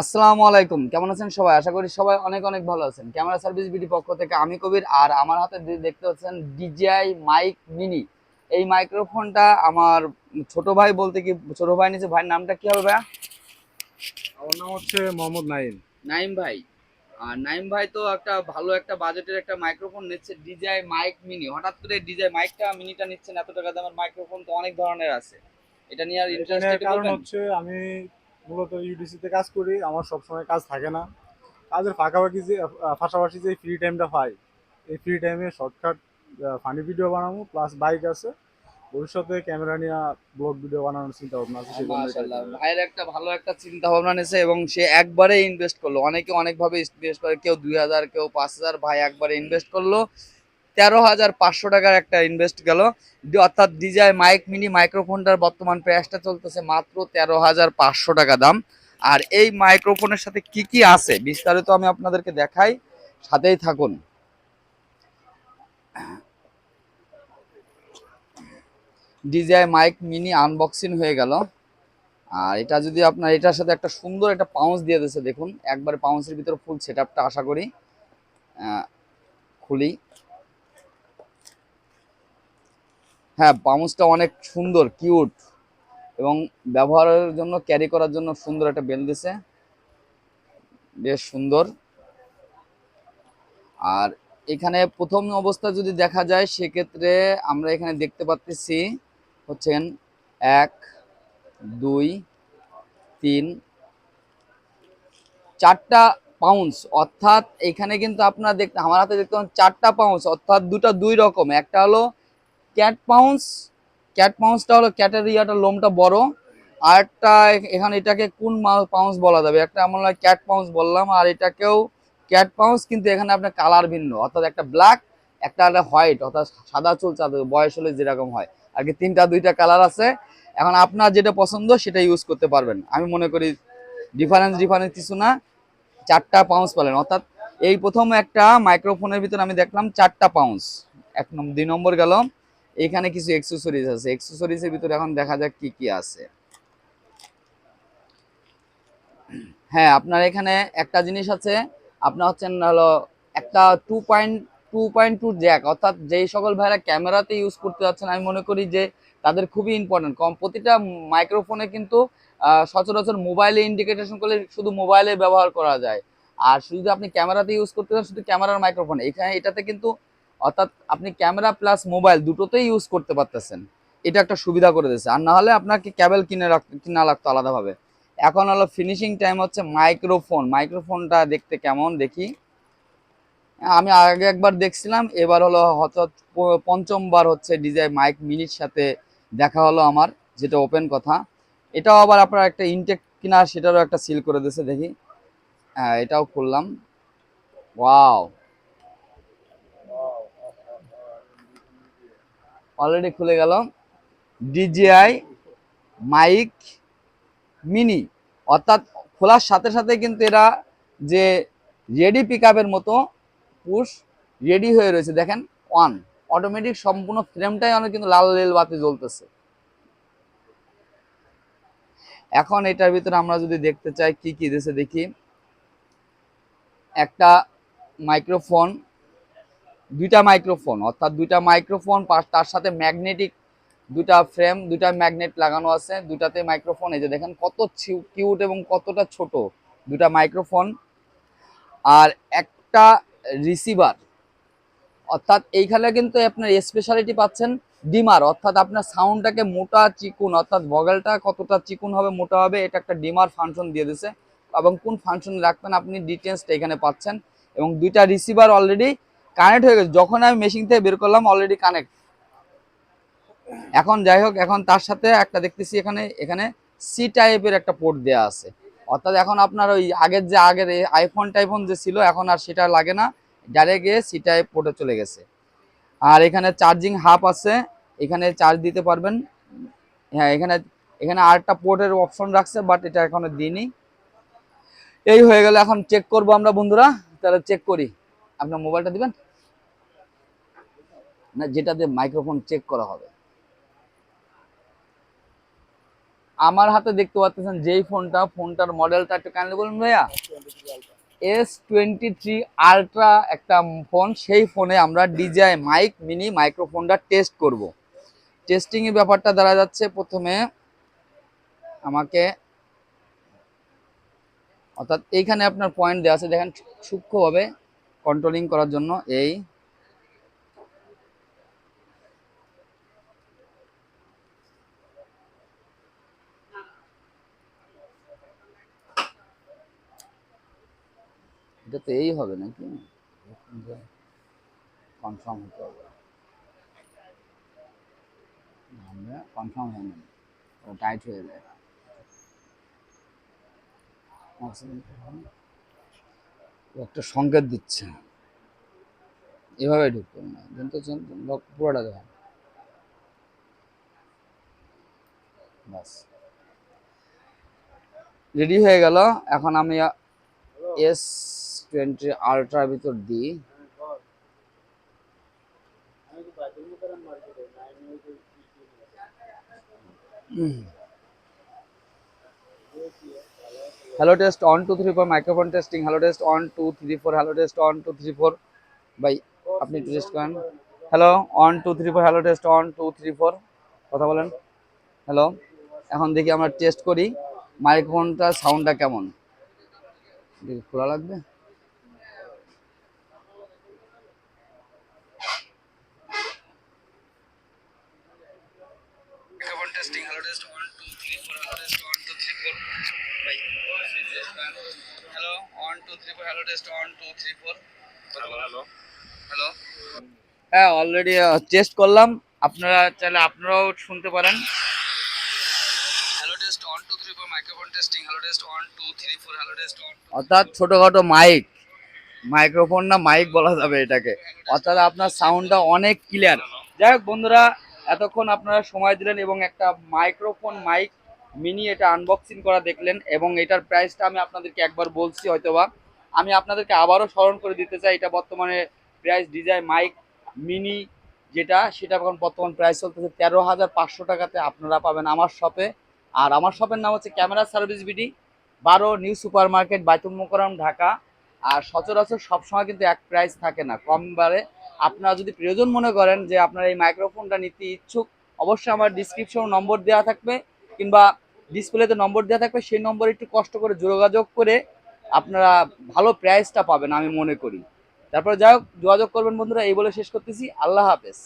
আসসালামু আলাইকুম। কেমন আছেন সবাই? আশা করি সবাই অনেক অনেক ভালো আছেন। ক্যামেরা সার্ভিস বিডি পক্ষ থেকে আমি কবির আর আমার হাতে দেখতে পাচ্ছেন ডিজিআই মাইক মিনি। এই মাইক্রোফোনটা আমার ছোট ভাই বলতে কি ছোট ভাই নিচে ভাইয়ের নামটা কি হবে ভাইয়া? আমার নাম হচ্ছে মোহাম্মদ নাইম নাইম ভাই। আর নাইম ভাই তো একটা ভালো একটা বাজেটের একটা মাইক্রোফোন নিচ্ছে ডিজাই মাইক মিনি। হঠাৎ করে ডিজাই মাইকটা মিনিটা নিচ্ছেন এত টাকা দামের মাইক্রোফোন তো অনেক ধরনের আছে। এটা নিয়ে আর এখানে ইন্টারেস্টেড কারণ হচ্ছে আমি মূলত ইউডিসি তে কাজ করি আমার সবসময় কাজ থাকে না। কাজের ফাঁকাফাঁকি যে পাশাপাশি যে ফ্রি টাইমটা পাই এই ফ্রি টাইমে শর্টকাট ফানি ভিডিও বানাবো প্লাস বাইক আছে। ভবিষ্যতে ক্যামেরা নিয়ে ব্লগ ভিডিও বানানোর চিন্তা ভাবনা আছে মাশাআল্লাহ ভাইয়ের একটা ভালো একটা চিন্তা ভাবনা নিয়েছে এবং সে একবারে ইনভেস্ট করল। অনেকে অনেকভাবে ইনভেস্ট করে কেউ দুই হাজার কেউ পাঁচ হাজার ভাই একবারে ইনভেস্ট করল। তেরো হাজার পাঁচশো টাকার একটা ইনভেস্ট গেল। অর্থাৎ ডিজাই মাইক, মিনি মাইক্রোফোনটার বর্তমান প্রাইসটা চলতেছে মাত্র তেরো হাজার পাঁচশো টাকা দাম। আর এই মাইক্রোফোনের সাথে কি কি আছে বিস্তারিত আমি আপনাদেরকে দেখাই, সাথেই থাকুন। ডিজাই মাইক, মিনি আনবক্সিং হয়ে গেল। আর এটা যদি আপনার, এটার সাথে একটা সুন্দর একটা পাউন্স দিয়ে দিয়েছে, দেখুন। একবারে পাউন্সের ভিতরে ফুল সেট আশা করি খুলি। হ্যাঁ পাউন্সটা অনেক সুন্দর, কিউট। এবং ব্যবহারের জন্য ক্যারি করার জন্য সুন্দর একটা বেল দিছে। বেশ সুন্দর। আর এখানে প্রথম অবস্থা যদি দেখা যায়, সেক্ষেত্রে আমরা এখানে দেখতে পাচ্ছি হচ্ছেন এক, দুই, তিন, চারটা পাউন্স অর্থাৎ এখানে কিন্তু আপনারা দেখতে, আমার হাতে দেখতে চারটা পাউন্স অর্থাৎ দুটা দুই রকম। একটা হলো ক্যাট পাউন্স ক্যাট পাউন্সটা হলো ক্যাটের ইয়াটা লোমটা বড়। আর একটা এখানে এটাকে কোন পাউন্স বলা যাবে? একটা আমরা ক্যাট পাউন্স বললাম, আর এটাকেও ক্যাট পাউন্স কিন্তু এখানে আপনার কালার ভিন্ন। অর্থাৎ একটা ব্ল্যাক একটা একটা হোয়াইট অর্থাৎ সাদা চুল বয়স হলে যেরকম হয়। আর কি তিনটা, দুইটা কালার আছে। এখন আপনার যেটা পছন্দ, সেটা ইউজ করতে পারবেন। আমি মনে করি ডিফারেন্স ডিফারেন্স কিছু না। চারটা পাউন্স পেলেন অর্থাৎ এই প্রথম একটা মাইক্রোফোনের ভিতরে আমি দেখলাম চারটা পাউন্স এক দুই নম্বর গেল। এখানে কিছু এক্সেসরিজ আছে। এক্সেসরিজের ভিতরে এখন দেখা যাক কি কি আছে। হ্যাঁ আপনার এখানে একটা জিনিস আছে। আপনার হচ্ছেন হলো একটা two point two point two jack অর্থাৎ যেই সকল ভাইরা ক্যামেরাতে ইউজ করতে যাচ্ছেন, আমি মনে করি যে তাদের খুবই ইম্পর্টেন্ট কম প্রতিটা মাইক্রোফোনে কিন্তু সচরাচর মোবাইলে ইন্ডিকেটেশন করলে শুধু মোবাইলে ব্যবহার করা যায়। আর শুধু আপনি ক্যামেরাতে ইউজ করতে চান, শুধু ক্যামেরার মাইক্রোফোন এখানে এটাতে কিন্তু অর্থাৎ আপনি ক্যামেরা প্লাস মোবাইল দুটোতেই ইউজ করতে পারতেছেন। এটা একটা সুবিধা করে দিয়েছে। আর না হলে আপনাকে ক্যাবেল কিনে রাখ, কিনা লাগতো আলাদাভাবে। এখন হলো ফিনিশিং টাইম হচ্ছে মাইক্রোফোন মাইক্রোফোনটা দেখতে কেমন দেখি? আমি আগে একবার দেখছিলাম, এবার হলো প- পঞ্চমবার হচ্ছে ডিজাই মাইক মিনির সাথে দেখা হলো আমার, যেটা ওপেন কথা। এটাও আবার আপনার একটা ইনটেক কিনা সেটারও একটা সিল করে দিয়েছে দেখি। হ্যাঁ এটাও খুললাম। ওয়াও অলরেডি খুলে গেল ডিজিআই মাইক মিনি অর্থাৎ খোলার সাথে সাথে কিন্তু এরা যে রেডি পিক মতো পুশ রেডি হয়ে রয়েছে। দেখেন ওয়ান অটোমেটিক সম্পূর্ণ ফ্রেমটাই অনেক কিন্তু লাল রেল বাতি জ্বলতেছে। এখন এটার ভিতরে আমরা যদি দেখতে চাই, কি কি দিয়েছে দেখি। একটা মাইক্রোফোন দুইটা মাইক্রোফোন, অর্থাৎ দুইটা মাইক্রোফোন তার সাথে ম্যাগনেটিক দুটা ফ্রেম দুটা ম্যাগনেট লাগানো আছে দুটাতে মাইক্রোফোন, এই যে দেখেন কত কিউট এবং কতটা ছোট দুটা মাইক্রোফোন। আর একটা রিসিভার, অর্থাৎ এইখানে কিন্তু আপনার স্পেশালিটি পাচ্ছেন ডিমার, অর্থাৎ আপনার সাউন্ডটাকে মোটা চিকুন, অর্থাৎ ভগেলটা কতটা চিকুন হবে, মোটা হবে, এটা একটা ডিমার ফাংশন দিয়ে দিছে। এবং কোন ফাংশন রাখবেন, আপনি ডিটেলসটা এখানে পাচ্ছেন। এবং দুইটা রিসিভার অলরেডি কানেক্ট হয়ে গেছে। যখন আমি মেশিন থেকে বের করলাম অলরেডি কানেক্ট এখন যাই হোক, এখন তার সাথে একটা দেখতেছি এখানে এখানে সি টাইপের একটা পোর্ট দেওয়া আছে। অর্থাৎ এখন আপনার ওই আগের যে, আগের আইফোন টাইফোন যে ছিল, এখন আর সেটা লাগে না। ডাইরেক্ট গিয়ে সি টাইপ পোর্টে চলে গেছে। আর এখানে চার্জিং হাফ আছে। এখানে চার্জ দিতে পারবেন। হ্যাঁ এখানে এখানে আরেকটা পোর্টের অপশন রাখছে বাট এটা এখনও দিইনি। এই হয়ে গেল, এখন চেক করব আমরা বন্ধুরা। তাহলে চেক করি। আপনার মোবাইলটা দিবেন? না, যেটা দিয়ে মাইক্রোফোন চেক করা হবে? আমার হাতে দেখতে পাচ্ছেন যেই ফোনটা, ফোনটার মডেলটা একটু কাইন্ডলি বলুন ভাইয়া। এস টোয়েন্টি থ্রি আলট্রা একটা ফোন সেই ফোনে আমরা ডিজাই মাইক মিনি মাইক্রোফোনটা টেস্ট করব। টেস্টিং এর ব্যাপারটা দেখা যাচ্ছে প্রথমে আমাকে, অর্থাৎ এইখানে আপনার পয়েন্ট দেওয়া আছে। দেখেন সূক্ষ্মভাবে কন্ট্রোলিং করার জন্য এই এটা তো এই হবে নাকি? কনফার্ম হতে হবে। আমরা কনফার্ম হয় না টাইট হয়ে যায়। একটা সংকেত দিচ্ছে। এভাবে ঢুকতে না। কিন্তু পুরোটা দেখেন বাস রেডি হয়ে গেল। এখন আমি এস টোয়েন্টি আলট্রার ভিতর দিই hello test one two three four microphone testing hello test one two three four hello test one two three four ভাই, আপনি একটু টেস্ট করেন। Hello one two three four hello test one two three four কথা বলেন। Hello এখন দেখি আমরা test করি। মাইক্রোফোনটা সাউন্ডটা কেমন? খোলা লাগবে? হ্যালো হ্যাঁ অলরেডি টেস্ট করলাম। আপনারা চাইলে আপনারাও শুনতে পারেন। Two three four microphone testing one two three অর্থাৎ ছোটখাটো মাইক মাইক্রোফোন না মাইক বলা যাবে এটাকে। অর্থাৎ আপনার সাউন্ডটা অনেক ক্লিয়ার যাই হোক, বন্ধুরা এতক্ষণ আপনারা সময় দিলেন এবং একটা মাইক্রোফোন মাইক মিনি এটা আনবক্সিং করা দেখলেন এবং এটার প্রাইসটা আমি আপনাদেরকে একবার বলছি হয়তোবা। আমি আপনাদেরকে আবারও স্মরণ করে দিতে চাই, এটা বর্তমানে প্রাইস ডিজাই মাইক মিনি যেটা, সেটা এখন বর্তমান প্রাইস চলতেছে তেরো হাজার পাঁচশো টাকাতে আপনারা পাবেন আমার শপে আর আমার শপের নাম হচ্ছে ক্যামেরা সার্ভিস বিডি বারো new super market Baitul Mukarram Dhaka. আর সচরাচর সবসময় কিন্তু এক প্রাইস থাকে না, কম বারে আপনারা যদি প্রয়োজন মনে করেন যে আপনার এই মাইক্রোফোনটা নিতে ইচ্ছুক, অবশ্যই আমার ডিসক্রিপশন নম্বর দেওয়া থাকবে কিংবা ডিসপ্লেতে নম্বর দেওয়া থাকবে। সেই নম্বরে একটু কষ্ট করে যোগাযোগ করে আপনারা ভালো প্রাইসটা পাবেন আমি মনে করি। তারপরে যাই হোক, যোগাযোগ করবেন বন্ধুরা, এই বলে শেষ করতেছি। আল্লাহ হাফেজ।